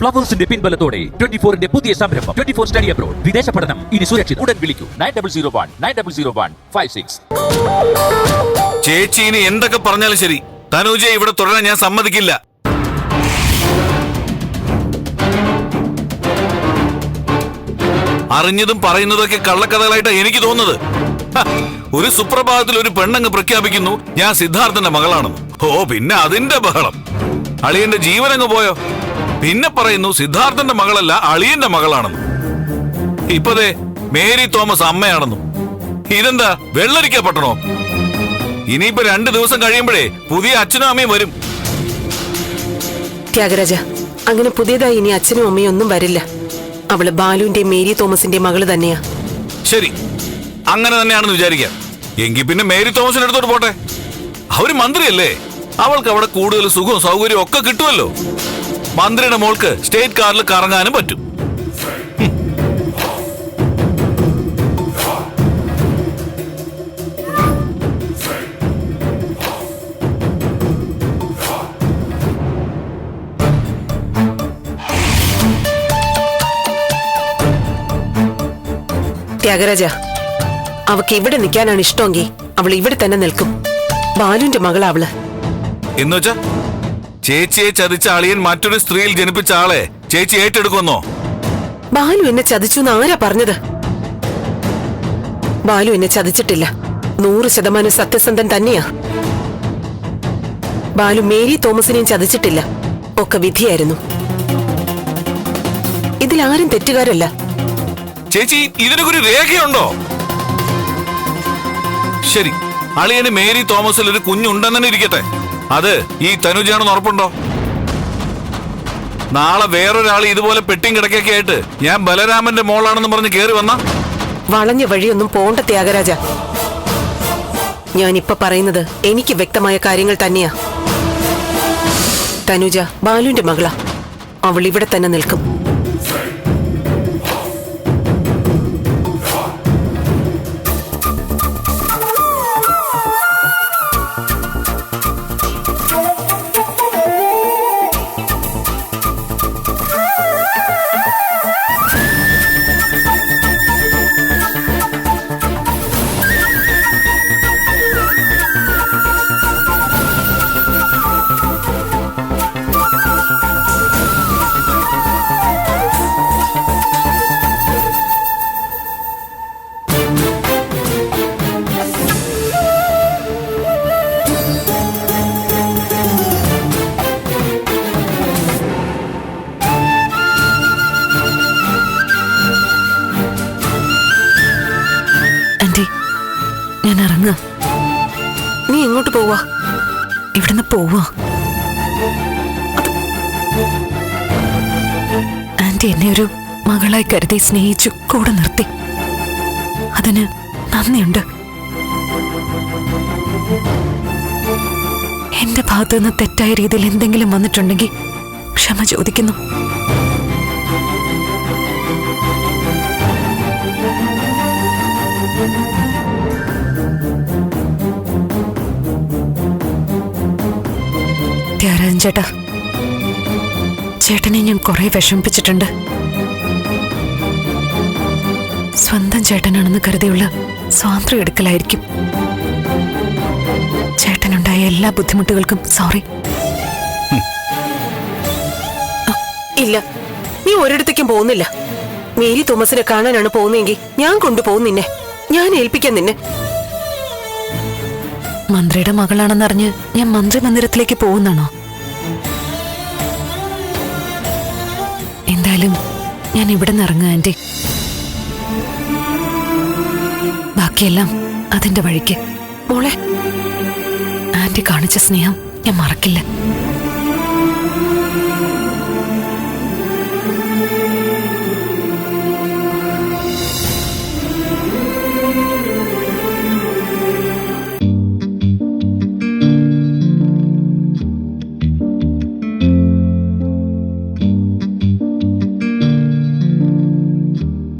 ഫ്ലവേഴ്സിന്റെ പിൻബലത്തോടെ twenty ഫോറിന്റെ പുതിയ സംരംഭം ട്വന്റി ഫോർ സ്റ്റഡി അബ്രോഡ് വിദേശ പഠനം ഇനി സുരക്ഷിത. ഉടൻ വിളിക്കൂ. Nine double zero one nine double zero one five six ചേച്ചി ഇനി എന്തൊക്കെ പറഞ്ഞാലും ശരി. തനുജയെ ഇവിടെ തുടരാൻ ഞാൻ സമ്മതിക്കില്ല. അറിഞ്ഞതും പറയുന്നതൊക്കെ കള്ളക്കഥകളായിട്ടാണ് എനിക്ക് തോന്നുന്നത്. ഒരു സുപ്രഭാതത്തിൽ ഒരു പെണ്ണങ്ങ് പ്രഖ്യാപിക്കുന്നു ഞാൻ സിദ്ധാർത്ഥന്റെ മകളാണെന്ന്. ഓ പിന്നെ അതിന്റെ ബഹളം. അളിയന്റെ ജീവനങ്ങ് പോയോ? പിന്നെ പറയുന്നു സിദ്ധാർത്ഥന്റെ മകളല്ല അളിയന്റെ മകളാണെന്ന്. ഇപ്പതേ മേരി തോമസ് അമ്മയാണെന്നും. ഇതെന്താ വെള്ളരിക്കപ്പെട്ടണോ? ഇനിയിപ്പോ രണ്ടു ദിവസം കഴിയുമ്പോഴേ പുതിയ അച്ഛനും അമ്മയും വരും. ത്യാഗരാജ അങ്ങനെ പുതിയതായി ഇനി അച്ഛനും അമ്മയും ഒന്നും വരില്ല. അവൾ ബാലുവിന്റെ മേരി തോമസിന്റെ മകൾ തന്നെയാ. ശരി അങ്ങനെ തന്നെയാണെന്ന് വിചാരിക്കാം. എങ്കിൽ പിന്നെ മേരി തോമസിന്റെ അടുത്തോട്ട് പോട്ടെ. അവർ മന്ത്രിയല്ലേ? അവൾക്ക് അവിടെ കൂടുതൽ സുഖവും സൗകര്യവും ഒക്കെ കിട്ടുമല്ലോ. മന്ത്രിയുടെ മോൾക്ക് സ്റ്റേറ്റ് കാറിൽ കറങ്ങാനും പറ്റും. ത്യാഗരാജ അവക്ക് ഇവിടെ നിൽക്കാനാണ് ഇഷ്ടമെങ്കിൽ അവൾ ഇവിടെ തന്നെ നിൽക്കും. ബാലുന്റെ മകളാവൾ എന്നുവെച്ചാ? ചേച്ചിയെ ചതിച്ച അളിയൻ മറ്റൊരു സ്ത്രീയിൽ ജനിപ്പിച്ച ആളെ ചേച്ചി ഏറ്റെടുക്കുന്നോ ബാലു എന്നെ ചതിച്ചു എന്ന് ആരാ പറഞ്ഞത്? ബാലു എന്നെ ചതിച്ചിട്ടില്ല. നൂറ് ശതമാനം സത്യസന്ധൻ തന്നെയാ. ബാലു മേരി തോമസിനെയും ചതിച്ചിട്ടില്ല. ഒക്കെ വിധിയായിരുന്നു. ഇതിലാരും തെറ്റുകാരല്ല. ചേച്ചി ഇതിനൊരു രേഖയുണ്ടോ? ശരി അളിയന് മേരി തോമസിൽ ഒരു കുഞ്ഞുണ്ടെന്ന് ഇരിക്കട്ടെ. അത് ഈ തനുജയാണെന്ന് ഉറപ്പുണ്ടോ? നാളെ വേറൊരാൾ ഇതുപോലെ പെട്ടിയും കിടക്കൊക്കെ ആയിട്ട് ഞാൻ ബലരാമന്റെ മോളാണെന്ന് പറഞ്ഞ് കേറി വന്ന? വളഞ്ഞ വഴിയൊന്നും പോണ്ട ത്യാഗരാജ. ഞാനിപ്പൊ പറയുന്നത് എനിക്ക് വ്യക്തമായ കാര്യങ്ങൾ തന്നെയാ. തനുജ ബാലുവിന്റെ മകളാ. അവൾ ഇവിടെ തന്നെ നിൽക്കും. ഞാൻ ഇറങ്ങുക. നീ എങ്ങോട്ട് പോവാ? ഇവിടുന്ന് പോവാ? ആന്റി എന്നെ ഒരു മകളായി കരുതി സ്നേഹിച്ചു കൂടെ നിർത്തി. അതിന് നന്ദിയുണ്ട്. എന്റെ ഭാഗത്തുനിന്ന് തെറ്റായ രീതിയിൽ എന്തെങ്കിലും വന്നിട്ടുണ്ടെങ്കിൽ ക്ഷമ ചോദിക്കുന്നു. ചേട്ടാ. ചേട്ടനെ ഞാൻ കുറെ വിഷമിപ്പിച്ചിട്ടുണ്ട്. സ്വന്തം ചേട്ടനാണെന്ന് കരുതിയുള്ള സ്വാതന്ത്ര്യം എടുക്കലായിരിക്കും. ചേട്ടനുണ്ടായ എല്ലാ ബുദ്ധിമുട്ടുകൾക്കും സോറി ഇല്ല. നീ ഒരിടത്തേക്കും പോകുന്നില്ല. മേരി തോമസിനെ കാണാനാണ് പോകുന്നതെങ്കിൽ ഞാൻ കൊണ്ടുപോകും നിന്നെ. ഞാൻ ഏൽപ്പിക്കാം നിന്നെ. മന്ത്രിയുടെ മകളാണെന്നറിഞ്ഞ് ഞാൻ മന്ത്രി മന്ദിരത്തിലേക്ക് പോകുന്നാണോ എന്തായാലും ഞാൻ ഇവിടെ നിന്ന് ഇറങ്ങുക ആന്റി. ബാക്കിയെല്ലാം അതിന്റെ വഴിക്ക്. മോളെ ആന്റി കാണിച്ച സ്നേഹം ഞാൻ മറക്കില്ല.